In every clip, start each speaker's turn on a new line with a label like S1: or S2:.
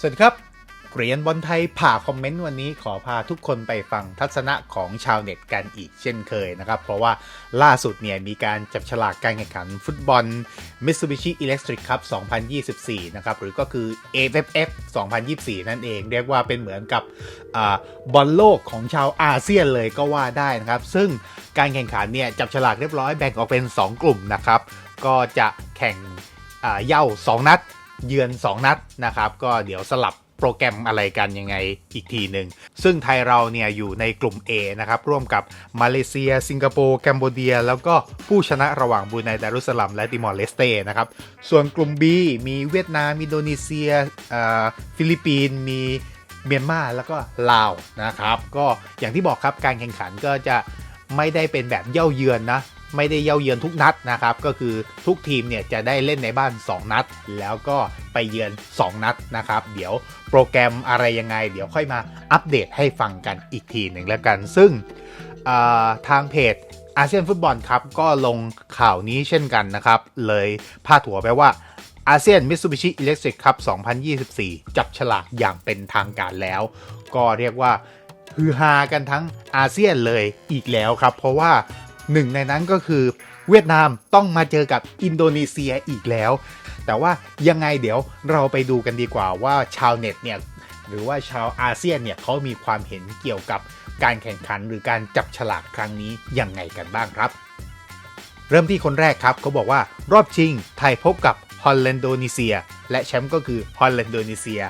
S1: สวัสดีครับเรียนบอลไทยผ่าคอมเมนต์วันนี้ขอพาทุกคนไปฟังทัศนะของชาวเน็ตกันอีกเช่นเคยนะครับ เพราะว่าล่าสุดเนี่ยมีการจับฉลากการแข่งขันฟุตบอล Mitsubishi Electric Cup 2024 นะครับ หรือก็คือ AFF 2024 นั่นเอง เรียกว่าเป็นเหมือนกับอบอลโลกของชาวอาเซียนเลยก็ว่าได้นะครับ ซึ่งการแข่งขันเนี่ยจับฉลากเรียบร้อยแบ่งออกเป็น 2 กลุ่มนะครับ ก็จะแข่งเย่า 2 นัด เยือน 2 นัดนะครับ ก็เดี๋ยวสลับโปรแกรมอะไรกันยังไงอีกทีหนึ่ง ซึ่งไทยเราเนี่ยอยู่ในกลุ่ม A นะครับ ร่วมกับมาเลเซีย สิงคโปร์แคนเบเดีย แล้วก็ผู้ชนะระหว่างบรูไนดารุสลัมและติมอร์เลสเตนะครับ ส่วนกลุ่ม B มีเวียดนามอินโดนีเซียอ่าฟิลิปปินส์มีเมียนมาแล้วก็ลาวนะครับ ก็อย่างที่บอกครับการแข่งขันก็จะไม่ได้เป็นแบบเย่าเยือนนะ ไม่ได้เย่าเยือนทุกนัดนะครับ ก็คือทุกทีมเนี่ยจะได้เล่นในบ้าน 2 นัด แล้วก็ไปเยือน 2 นัดนะครับ เดี๋ยวโปรแกรมอะไรยังไง เดี๋ยวค่อยมาอัปเดตให้ฟังกันอีกทีหนึ่งแล้วกัน ซึ่งทางเพจอาเซียนฟุตบอลครับ ก็ลงข่าวนี้เช่นกันนะครับ เลยพาดหัวไปว่าอาเซียนมิตซูบิชิอิเล็กทริกครับ2024 จับฉลากอย่างเป็นทางการแล้ว ก็เรียกว่าฮือฮากันทั้งอาเซียนเลยอีกแล้วครับ เพราะว่า หนึ่งในนั้นก็คือเวียดนามต้องมาเจอกับอินโดนีเซียอีกแล้ว แต่ว่ายังไงเดี๋ยวเราไปดูกันดีกว่าว่าชาวเน็ตเนี่ยหรือว่าชาวอาเซียนเนี่ยเขามีความเห็นเกี่ยวกับการแข่งขันหรือการจับฉลากครั้งนี้ยังไงกันบ้างครับ เริ่มที่คนแรกครับเขาบอกว่ารอบชิงไทยพบกับฮอลแลนโดนีเซีย และแชมป์ก็คือฮอลแลนโดนีเซีย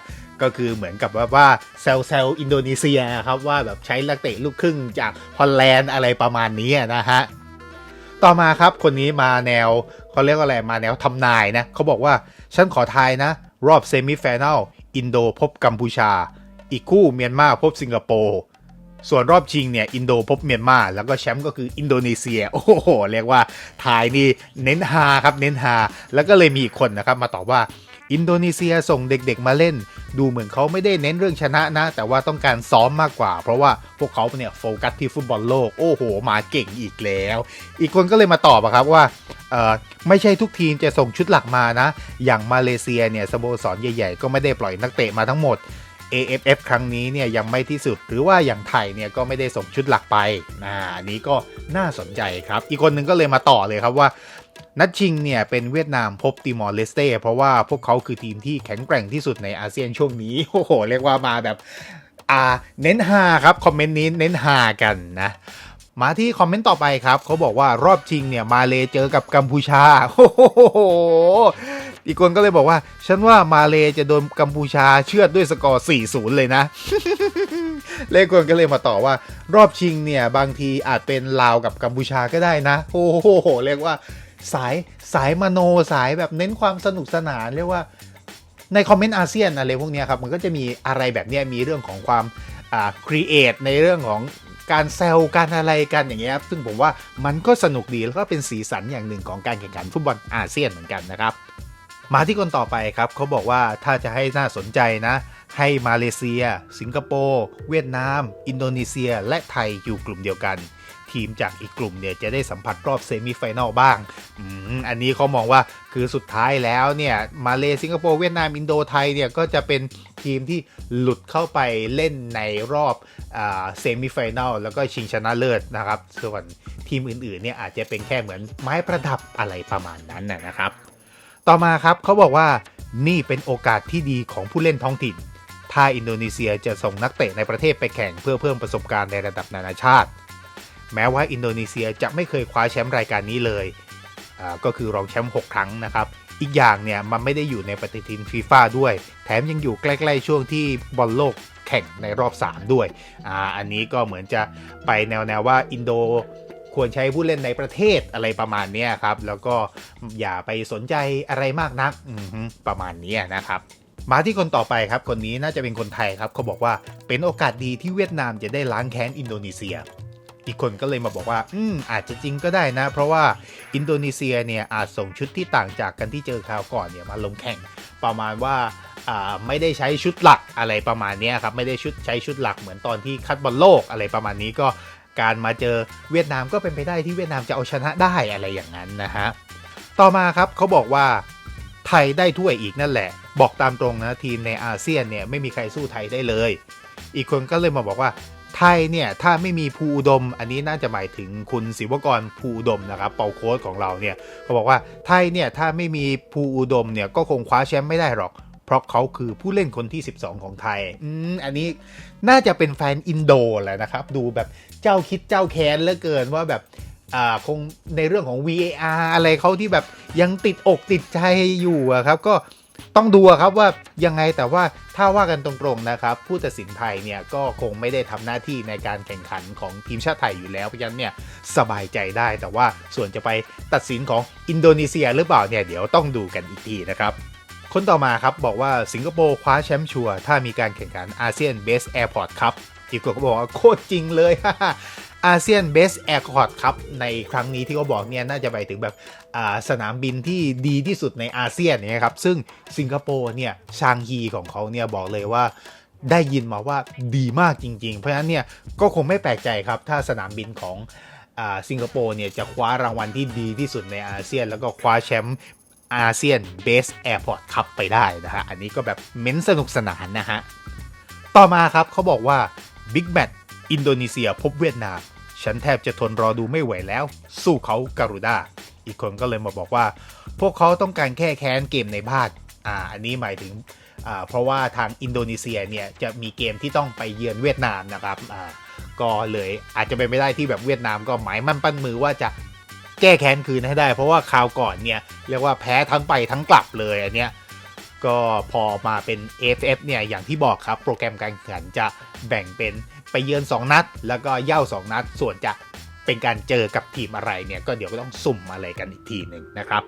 S1: ก็คือเหมือนกับว่าว่าเซลเซลอินโดนีเซียครับว่าแบบใช้นักเตะลูกครึ่งจากฮอลแลนด์อะไรประมาณนี้นะฮะต่อมาครับคนนี้มาแนวเขาเรียกว่าอะไรมาแนวทำนายนะเขาบอกว่า ฉันขอทายนะ รอบเซมิไฟแนลอินโดพบกัมพูชา อีกคู่เมียนมาพบสิงคโปร์ส่วนรอบชิงเนี่ยอินโดพบเมียนมาแล้วก็แชมป์ก็คืออินโดนีเซีย โอ้โห เรียกว่าทายนี่เน้นฮาครับเน้นฮาแล้วก็เลยมีอีกคนนะครับมาตอบว่า อินโดนีเซียส่งเด็กๆมาเล่น ดูเหมือนเขาไม่ได้เน้นเรื่องชนะนะ แต่ว่าต้องการซ้อมมากกว่า เพราะว่าพวกเขาเนี่ยโฟกัสที่ฟุตบอลโลก โอ้โห มาเก่งอีกแล้ว อีกคนก็เลยมาตอบครับว่าไม่ใช่ทุกทีมจะส่งชุดหลักมานะ อย่างมาเลเซียเนี่ยสโมสรใหญ่ ๆ ก็ไม่ได้ปล่อยนักเตะมาทั้งหมด AFF ครั้งนี้เนี่ยยังไม่ที่สุด หรือว่าอย่างไทยเนี่ยก็ไม่ได้ส่งชุดหลักไปนะอันนี้ก็น่าสนใจครับ อีกคนหนึ่งก็เลยมาต่อเลยครับว่านัดชิงเนี่ยเป็นเวียดนามพบติมอร์เลสเต้เพราะว่าพวกเขาคือทีมที่แข็งแกร่งที่สุดในอาเซียนช่วงนี้โอ้โห เรียกว่ามาแบบอ่าเน้นฮาครับ คอมเมนต์นี้เน้นฮากันนะมาที่คอมเมนต์ต่อไปครับ เขาบอกว่ารอบชิงเนี่ยมาเลเจอกับกัมพูชาโอ้โห อีกคนก็เลยบอกว่า ฉันว่ามาเลจะโดนกัมพูชาเชือดด้วยสกอร์4-0 เลยนะเลขคนก็เลยมาต่อว่ารอบชิงเนี่ย บางทีอาจเป็นลาวกับกัมพูชาก็ได้นะ โอ้โห เรียกว่าสายสายมโนสายแบบเน้นความสนุกสนานเรียกว่าในคอมเมนต์อาเซียนอะไรพวกนี้ครับ มันก็จะมีอะไรแบบนี้มีเรื่องของความอ่าครีเอทในเรื่องของการแซวการอะไรกันอย่างเงี้ยครับซึ่งผมว่ามันก็สนุกดีแล้วก็เป็นสีสันอย่างหนึ่งของการแข่งขันฟุตบอลอาเซียนเหมือนกันนะครับ มาที่คนต่อไปครับเขาบอกว่าถ้าจะให้น่าสนใจนะ ให้มาเลเซีย สิงคโปร์ เวียดนาม อินโดนีเซีย และไทยอยู่กลุ่มเดียวกัน ทีมจากอีกกลุ่มเนี่ยจะได้สัมผัสรอบเซมิไฟแนลบ้างออันนี้เขามองว่าคือสุดท้ายแล้วเนี่ยมาเลสิงคโปร์เวียดนามอินโดไทยเนี่ยก็จะเป็นทีมที่หลุดเข้าไปเล่นในรอบเซมิไฟแนลแล้วก็ชิงชนะเลิศนะครับ ส่วนทีมอื่นๆเนี่ยอาจจะเป็นแค่เหมือนไม้ประดับอะไรประมาณนั้นนะครับ ต่อมาครับเขาบอกว่านี่เป็นโอกาสที่ดีของผู้เล่นท้องถิ่น ถ้าอินโดนีเซียจะส่งนักเตะในประเทศไปแข่งเพื่อเพิ่มประสบการณ์ในระดับนานาชาติ แม้ว่าอินโดนีเซียจะไม่เคยคว้าแชมป์รายการนี้เลยก็คือรองแชมป์6ครั้งนะครับ อีกอย่างเนี่ยมันไม่ได้อยู่ในปฏิทินฟีฟ่าด้วย แถมยังอยู่ใกล้ๆช่วงที่บอลโลกแข่งในรอบ 3 ด้วยออันนี้ก็เหมือนจะไปแนวๆว่าอินโด ควรใช้ผู้เล่นในประเทศอะไรประมาณนี้ครับ แล้วก็อย่าไปสนใจอะไรมากนักประมาณนี้นะครับมาที่คนต่อไปครับ คนนี้น่าจะเป็นคนไทยครับเขาบอกว่าเป็นโอกาสดีที่เวียดนามจะได้ล้างแค้นอินโดนีเซีย อีกคนก็เลยมาบอกว่า อืมอาจจะจริงก็ได้นะ เพราะว่าอินโดนีเซียเนี่ยอาจส่งชุดที่ต่างจากกันที่เจอคราวก่อนเนี่ยมาลงแข่ง ประมาณว่าอ่าไม่ได้ใช้ชุดหลักอะไรประมาณนี้ครับไม่ได้ชุดใช้ชุดหลักเหมือนตอนที่คัดบอลโลกอะไรประมาณนี้ก็ การมาเจอเวียดนามก็เป็นไปได้ที่เวียดนามจะเอาชนะได้อะไรอย่างนั้นนะฮะต่อมาครับเขาบอกว่าไทยได้ถ้วยอีกนั่นแหละ บอกตามตรงนะทีมในอาเซียนเนี่ยไม่มีใครสู้ไทยได้เลย อีกคนก็เลยมาบอกว่าไทยเนี่ยถ้าไม่มีภูอุดม อันนี้น่าจะหมายถึงคุณศิวกรภูอุดมนะครับเป่าโค้ดของเราเนี่ยเขาบอกว่าไทยเนี่ยถ้าไม่มีภูอุดมเนี่ยก็คงคว้าแชมป์ไม่ได้หรอก เพราะเขาคือผู้เล่นคนที่ 12 ของไทย อืม อันนี้น่าจะเป็นแฟนอินโดแหละนะครับ ดูแบบเจ้าคิดเจ้าแค้นเหลือเกินว่าแบบ อ่า คงในเรื่องของ VAR อะไรเขาที่แบบยังติดอกติดใจอยู่อะครับ ก็ต้องดูครับว่ายังไงแต่ว่าถ้าว่ากันตรงๆนะครับ ผู้ตัดสินไทยเนี่ยก็คงไม่ได้ทำหน้าที่ในการแข่งขันของทีมชาติไทยอยู่แล้วเพราะฉะนั้นเนี่ยสบายใจได้แต่ว่าส่วนจะไปตัดสินของอินโดนีเซียหรือเปล่าเนี่ยเดี๋ยวต้องดูกันอีกทีนะครับ คนต่อมาครับบอกว่าสิงคโปร์คว้าแชมป์ชัวร์ถ้ามีการแข่งขันอาเซียนเบสแอร์พอร์ตครับอีกคนก็บอกว่าโคตรจริงเลยอาเซียนเบสแอร์พอร์ตครับในครั้งนี้ที่เขาบอกเนี่ยน่าจะไปถึงแบบสนามบินที่ดีที่สุดในอาเซียนเนี่ยครับซึ่งสิงคโปร์เนี่ยชางฮีของเขาเนี่ยบอกเลยว่าได้ยินมาว่าดีมากจริง ๆ เพราะฉะนั้นเนี่ยก็คงไม่แปลกใจครับถ้าสนามบินของอสิงคโปร์เนี่ยจะคว้ารางวัลที่ดีที่สุดในอาเซียน แล้วก็คว้าแชมป์ อาเซียนเบสแอร์พอร์ตคัพไปได้นะฮะ อันนี้ก็แบบเม้นสนุกสนานนะฮะ ต่อมาครับเขาบอกว่าบิ๊กแมตอินโดนีเซียพบเวียดนาม ฉันแทบจะทนรอดูไม่ไหวแล้ว สู้เขาการุด้าอีกคนก็เลยมาบอกว่า พวกเขาต้องการแค่แค้นเกมในบ้านอ่าอันนี้หมายถึงอ่าเพราะว่าทางอินโดนีเซียเนี่ยจะมีเกมที่ต้องไปเยือนเวียดนามนะครับอ่าก็เลยอาจจะเป็นไม่ได้ที่แบบเวียดนามก็หมายมั่นปั้นมือว่าจะ แก้แค้นคืนให้ได้ เพราะว่าคราวก่อนเนี่ยเรียกว่าแพ้ทั้งไปทั้งกลับเลยอันเนี้ยก็พอมาเป็น AFF เนี่ยอย่างที่บอกครับ โปรแกรมการแข่งขันจะแบ่งเป็นไปเยือน 2 นัด แล้วก็เย่า 2 นัด ส่วนจะเป็นการเจอกับทีมอะไรเนี่ยก็เดี๋ยวก็ต้องสุ่มอะไรกันอีกทีหนึ่งนะครับ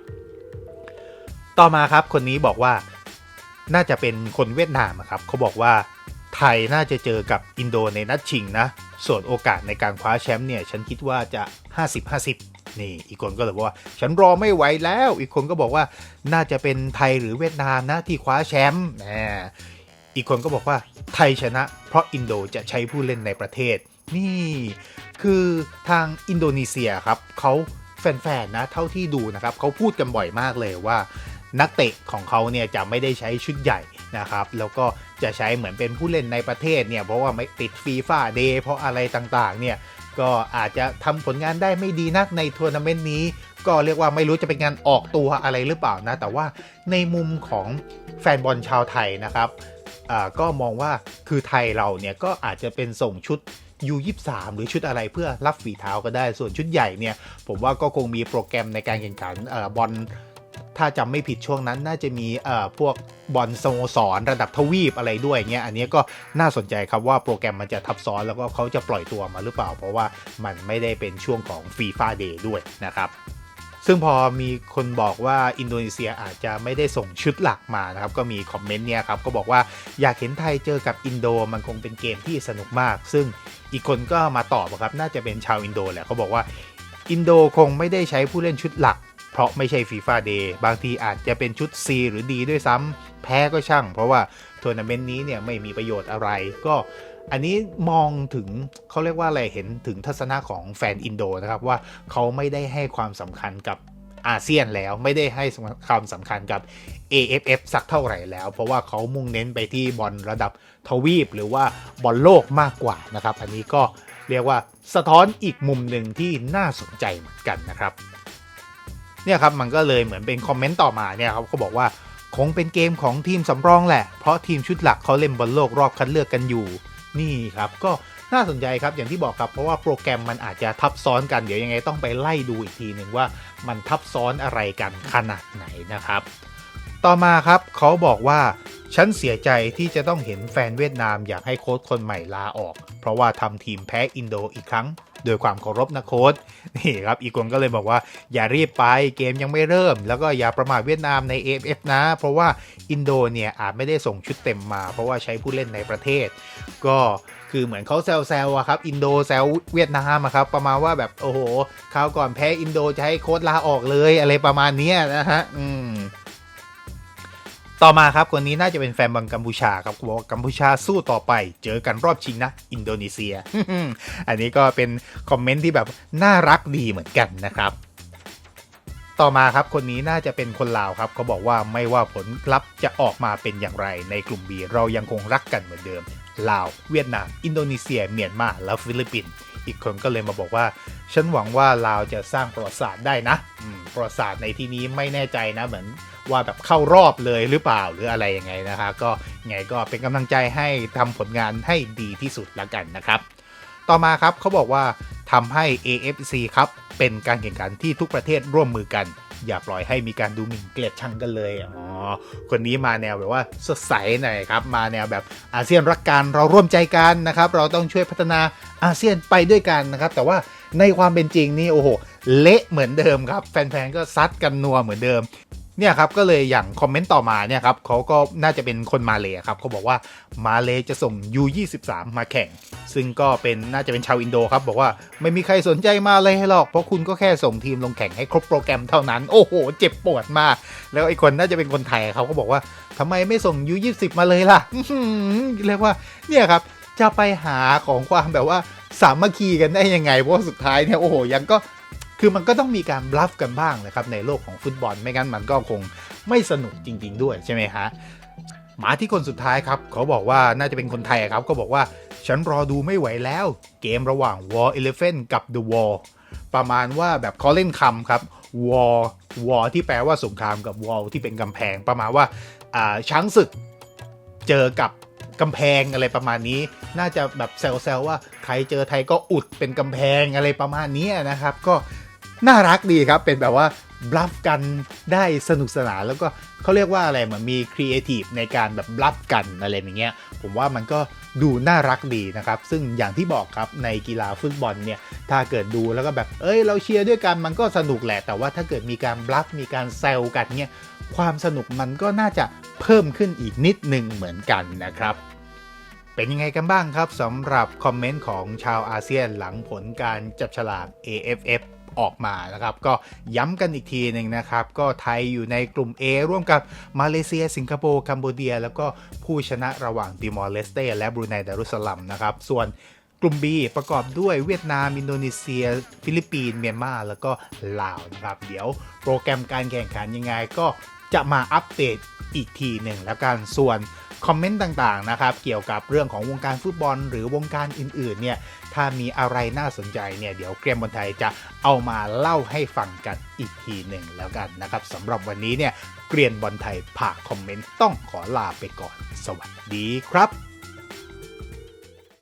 S1: ต่อมาครับคนนี้บอกว่าน่าจะเป็นคนเวียดนามครับเขาบอกว่าไทยน่าจะเจอกับอินโดในนัดชิงนะ ส่วนโอกาสในการคว้าแชมป์เนี่ยฉันคิดว่าจะ 50-50 นี่อีกคนก็เลยบอกว่า ฉันรอไม่ไหวแล้ว อีกคนก็บอกว่าน่าจะเป็นไทยหรือเวียดนามนะที่คว้าแชมป์นะอีกคนก็บอกว่าไทยชนะ เพราะอินโดจะใช้ผู้เล่นในประเทศ นี่คือทางอินโดนีเซียครับเขาแฟนๆนะเท่าที่ดูนะครับเขาพูดกันบ่อยมากเลยว่า นักเตะของเขาเนี่ยจะไม่ได้ใช้ชุดใหญ่นะครับ แล้วก็จะใช้เหมือนเป็นผู้เล่นในประเทศเนี่ยเพราะว่าไม่ติดฟีฟ่าเดย์เพราะอะไรต่างๆเนี่ย ก็อาจจะทำผลงานได้ไม่ดีนักในทัวร์นาเมนต์นี้ ก็เรียกว่าไม่รู้จะเป็นงานออกตัวอะไรหรือเปล่านะ แต่ว่าในมุมของแฟนบอลชาวไทยนะครับก็มองว่าคือไทยเราเนี่ยก็อาจจะเป็นส่งชุด U23 หรือชุดอะไรเพื่อรับฝีเท้าก็ได้ส่วนชุดใหญ่เนี่ย ผมว่าก็คงมีโปรแกรมในการแข่งขันอบอล ถ้าจำไม่ผิดช่วงนั้นน่าจะมีเอ่อพวกบอลสโมสรระดับทวีปอะไรด้วยเงี้ยอันนี้ก็น่าสนใจครับว่าโปรแกรมมันจะทับซ้อนแล้วก็เขาจะปล่อยตัวมาหรือเปล่า เพราะว่ามันไม่ได้เป็นช่วงของฟีฟ่าเดย์ด้วยนะครับซึ่งพอมีคนบอกว่าอินโดนีเซียอาจจะไม่ได้ส่งชุดหลักมานะครับ ก็มีคอมเมนต์เนี่ยครับ ก็บอกว่าอยากเห็นไทยเจอกับอินโดมันคงเป็นเกมที่สนุกมาก ซึ่งอีกคนก็มาตอบครับ น่าจะเป็นชาวอินโดแหละเขาบอกว่าอินโดคงไม่ได้ใช้ผู้เล่นชุดหลัก เพราะไม่ใช่ฟีฟ่าเดย์บางทีอาจจะเป็นชุด C หรือ D ด้วยซ้ำแพ้ก็ช่าง เพราะว่าทัวร์นาเมนต์นี้เนี่ยไม่มีประโยชน์อะไร ก็อันนี้มองถึงเขาเรียกว่าอะไรเห็นถึงทัศนะของแฟนอินโดนะครับว่าเขาไม่ได้ให้ความสำคัญกับอาเซียนแล้วไม่ได้ให้ความสำคัญกับ AFF สักเท่าไหร่แล้ว เพราะว่าเขามุ่งเน้นไปที่บอลระดับทวีป หรือว่าบอลโลกมากกว่านะครับ อันนี้ก็เรียกว่าสะท้อนอีกมุมหนึ่งที่น่าสนใจเหมือนกันนะครับ เนี่ยครับมันก็เลยเหมือนเป็นคอมเมนต์ต่อมาเนี่ยครับเขาบอกว่าคงเป็นเกมของทีมสำรองแหละ เพราะทีมชุดหลักเขาเล่นบอลโลกรอบคัดเลือกกันอยู่ นี่ครับก็น่าสนใจครับอย่างที่บอกครับเพราะว่าโปรแกรมมันอาจจะทับซ้อนกันเดี๋ยวยังไงต้องไปไล่ดูอีกทีหนึ่งว่ามันทับซ้อนอะไรกันขนาดไหนนะครับ ต่อมาครับเขาบอกว่าฉันเสียใจที่จะต้องเห็นแฟนเวียดนามอยากให้โค้ชคนใหม่ลาออก เพราะว่าทำทีมแพ้อินโดอีกครั้ง โดยความเคารพนะโค้ชนี่ครับอีกคนก็เลยบอกว่าอย่ารีบไปเกมยังไม่เริ่ม แล้วก็อย่าประมาทเวียดนามใน AFF นะ เพราะว่าอินโดเนี่ยอาจไม่ได้ส่งชุดเต็มมา เพราะว่าใช้ผู้เล่นในประเทศ ก็คือเหมือนเขาแซวๆอะครับอินโดแซวเวียดนามอะครับประมาณว่าแบบโอ้โหคราวก่อนแพ้อินโดจะให้โค้ชลาออกเลยอะไรประมาณนี้นะฮะอืม ต่อมาครับคนนี้น่าจะเป็นแฟนบอลกัมพูชาครับบอกว่ากัมพูชาสู้ต่อไป เจอกันรอบชิงนะ อินโดนีเซีย อันนี้ก็เป็นคอมเมนต์ที่แบบน่ารักดีเหมือนกันนะครับต่อมาครับคนนี้น่าจะเป็นคนลาวครับเขาบอกว่าไม่ว่าผลลัพธ์จะออกมาเป็นอย่างไร ในกลุ่ม B เรายังคงรักกันเหมือนเดิม ลาว เวียดนาม อินโดนีเซีย เมียนมา แล้วฟิลิปปินส์อีกคนก็เลยมาบอกว่า ฉันหวังว่าลาวจะสร้างประวัติศาสตร์ได้นะประวัติศาสตร์ในที่นี้ไม่แน่ใจนะเหมือน ว่าแบบเข้ารอบเลยหรือเปล่าหรืออะไรยังไงนะคะก็ไงก็เป็นกำลังใจให้ทำผลงานให้ดีที่สุดละกันนะครับ ต่อมาครับเขาบอกว่าทำให้ AFC ครับเป็นการแข่งขันที่ทุกประเทศร่วมมือกัน อย่าปล่อยให้มีการดูหมิ่นเกลียดชังกันเลยอ๋อคนนี้มาแนวแบบว่าสดใสหน่อยครับ มาแนวแบบอาเซียนรักกันเราร่วมใจกันนะครับ เราต้องช่วยพัฒนาอาเซียนไปด้วยกันนะครับ แต่ว่าในความเป็นจริงนี่โอ้โหเละเหมือนเดิมครับ แฟนๆก็ซัดกันนัวเหมือนเดิม เนี่ยครับก็เลยอย่างคอมเมนต์ต่อมาเนี่ยครับเขาก็น่าจะเป็นคนมาเลยครับเขาบอกว่ามาเลจะส่ง U23 มาแข่ง ซึ่งก็เป็นน่าจะเป็นชาวอินโดครับบอกว่าไม่มีใครสนใจมาเลยหรอก เพราะคุณก็แค่ส่งทีมลงแข่งให้ครบโปรแกรมเท่านั้น โอ้โห เจ็บปวดมาก แล้วไอ้คนน่าจะเป็นคนไทยเขาก็บอกว่าทำไมไม่ส่ง U20 มาเลยล่ะเรียกว่าเนี่ยครับจะไปหาของความแบบว่าสามัคคีกันได้ยังไงเพราะสุดท้ายเนี่ยโอ้โหยังก็ คือมันก็ต้องมีการบลัฟกันบ้างนะครับในโลกของฟุตบอลไม่งั้นมันก็คงไม่สนุกจริง ๆ ด้วยใช่ไหมฮะมาที่คนสุดท้ายครับเขาบอกว่าน่าจะเป็นคนไทยครับก็บอกว่าฉันรอดูไม่ไหวแล้ว เกมระหว่าง War Elephant กับ The Wall ประมาณว่าแบบเขาเล่นคำครับ War War ที่แปลว่าสงครามกับ Wall ที่เป็นกำแพงประมาณว่าอ่าช้างศึกเจอกับกำแพงอะไรประมาณนี้ น่าจะแบบแซวๆว่าใครเจอไทยก็อุดเป็นกำแพงอะไรประมาณนี้นะครับ ก็ น่ารักดีครับเป็นแบบว่าบลัฟกันได้สนุกสนานแล้วก็เขาเรียกว่าอะไรเหมือนมีครีเอทีฟในการแบบบลัฟกันอะไรอย่างเงี้ยผมว่ามันก็ดูน่ารักดีนะครับ ซึ่งอย่างที่บอกครับในกีฬาฟุตบอลเนี่ยถ้าเกิดดูแล้วก็แบบเอ้ยเราเชียร์ด้วยกันมันก็สนุกแหละ แต่ว่าถ้าเกิดมีการบลัฟมีการแซวกันเนี่ยความสนุกมันก็น่าจะเพิ่มขึ้นอีกนิดหนึ่งเหมือนกันนะครับเป็นยังไงกันบ้างครับสำหรับคอมเมนต์ของชาวอาเซียนหลังผลการจับฉลาก AFF ออกมานะครับ ก็ย้ำกันอีกทีหนึ่งนะครับ ก็ไทยอยู่ในกลุ่ม A ร่วมกับมาเลเซีย สิงคโปร์ กัมพูเดีย แล้วก็ผู้ชนะระหว่างติมอร์เลสเต้และบรูไนดารุสลัมนะครับ ส่วนกลุ่ม B ประกอบด้วยเวียดนาม อินโดนีเซีย ฟิลิปปินส์เมียนมา แล้วก็ลาวนะครับ เดี๋ยวโปรแกรมการแข่งขันยังไงก็จะมาอัปเดตอีกทีหนึ่งแล้วกันส่วน คอมเมนต์ต่างๆนะครับเกี่ยวกับเรื่องของวงการฟุตบอล หรือวงการอื่นๆเนี่ยถ้ามีอะไรน่าสนใจเนี่ยเดี๋ยวเกรียมบอลไทยจะเอามาเล่าให้ฟังกันอีกทีหนึ่งแล้วกันนะครับสำหรับวันนี้เนี่ยเกรียนบอลไทยผ่าคอมเมนต์ต้องขอลาไปก่อน สวัสดีครับ